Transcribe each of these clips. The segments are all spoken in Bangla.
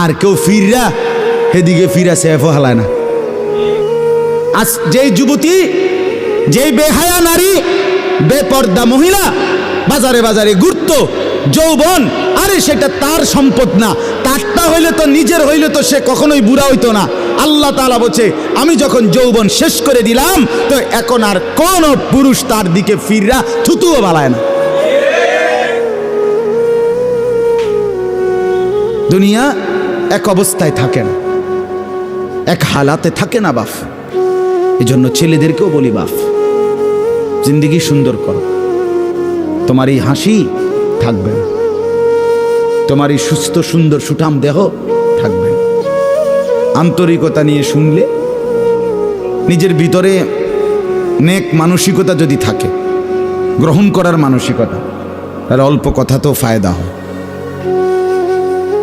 আর কেউ ফিররা সেদিকে ফিরা সেফও হালায় না। আজ যেই যুবতী, যেই বেহায়া নারী, বেপর্দা মহিলা, বাজারে বাজারে ঘুরত, যৌবন, আরে সেটা তার সম্পদ না। তারটা হইলে তো নিজের হইলে তো সে কখনোই বুড়া হইতো না। আল্লাহ তাআলা বলছে, আমি যখন যৌবন শেষ করে দিলাম, তো এখন আর কোন পুরুষ তার দিকে ফিররা, থুতুও বালায় না। দুনিয়া এক অবস্থায় থাকে না এক হালাতে থাকে না বাফ। এই জন্য ছেলেদেরকেও বলি বাফ, জিন্দিগি সুন্দর করো। তোমার এই হাসি থাকবে তোমার এই সুস্থ, সুন্দর, সুঠাম দেহ থাকবে। আন্তরিকতা নিয়ে শুনলে নিজের ভিতরে নেক মানসিকতা যদি থাকে, গ্রহণ করার মানসিকতা, তাহলে অল্প কথা তো ফায়দা হয়।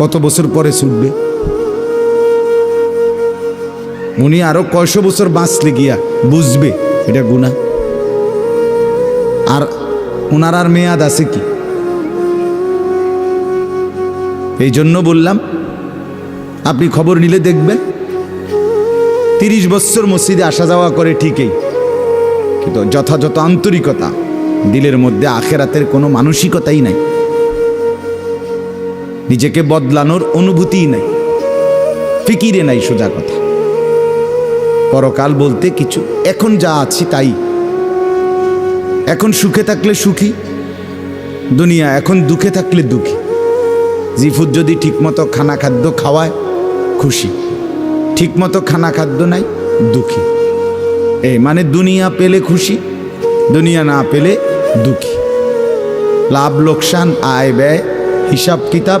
কত বছর পরে ছুটবে? উনি আরও কয়শো বছর বাঁচলে গিয়া বুঝবে এটা গুণা আর ওনার আর মেয়াদ আছে কি? এই জন্য বললাম, আপনি খবর নিলে দেখবেন। তিরিশ বছর মসজিদে আসা যাওয়া করে ঠিকই, কিন্তু যথাযথ আন্তরিকতা দিলের মধ্যে আখেরাতের কোনো মানসিকতাই নাই। নিজেকে বদলানোর অনুভূতিই নাই। ফিকিরে নাই সোজা কথা। পরকাল বলতে কিছু। এখন যা আছি তাই। এখন সুখে থাকলে সুখী। দুনিয়া এখন দুঃখে থাকলে দুঃখী। জিফুদ যদি ঠিকমতো খানা খাদ্য খাওয়ায়, খুশি। ঠিকমতো খানা খাদ্য নাই, দুঃখী। এই মানে দুনিয়া পেলে খুশি, দুনিয়া না পেলে দুঃখী। লাভ, লোকসান, আয়, ব্যয়, হিসাব, কিতাব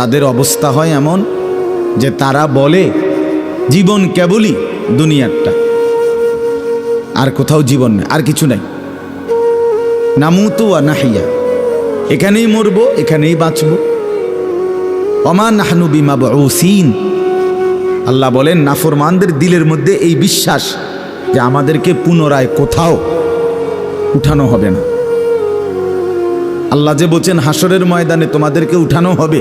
তাদের অবস্থা হয় এমন যে তারা বলে, জীবন কেবলই দুনিয়ারটা। আর কোথাও জীবন নেই, আর কিছু নাই। নামুতু নাহিয়া। এখানেই মরব, এখানেই বাঁচব। অমা নাহনু বিমা বসিন আল্লাহ বলেন, নাফরমানদের দিলের মধ্যে এই বিশ্বাস যে আমাদেরকে পুনরায় কোথাও উঠানো হবে না। আল্লাহ যে বলছেন হাসরের ময়দানে তোমাদেরকে উঠানো হবে।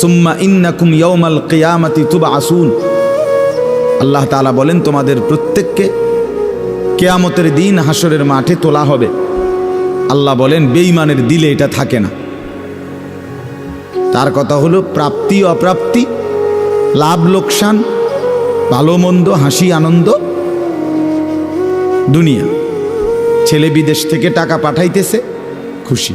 সুম্মা তুবা আসুন আল্লাহ তাআলা বলেন, তোমাদের প্রত্যেককে কেয়ামতের দিন হাসরের মাঠে তোলা হবে। আল্লাহ বলেন, বেঈমানের দিলে এটা থাকে না। তার কথা হলো, প্রাপ্তি, অপ্রাপ্তি, লাভ, লোকসান, ভালো, মন্দ, হাসি, আনন্দ, দুনিয়া। ছেলে বিদেশ থেকে টাকা পাঠাইতেছে, খুশি।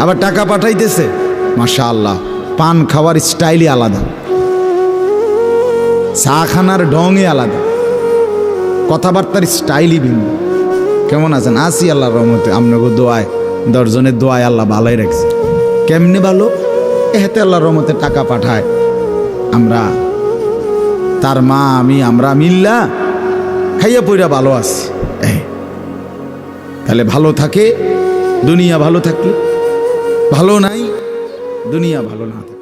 আবার টাকা পাঠাইতেছে। মাশা আল্লাহ পান খাওয়ার স্টাইলই আলাদা। চা খানার ঢংই আলাদা। কথাবার্তার স্টাইলই ভিন্ন। কেমন আছেন? আসি আল্লাহ রহমতে, আপনাকে দোয়ায়, দশজনের দোয়ায় আল্লাহ ভালোই রাখছে। কেমনে ভালো? এহাতে আল্লাহ রহমতে টাকা পাঠায়। আমরা, তার মা, আমি, আমরা মিল্লা খাইয়া পইরা ভালো আছি। তাহলে ভালো থাকে, দুনিয়া ভালো থাকলে। ভালো নাই দুনিয়া ভালো না।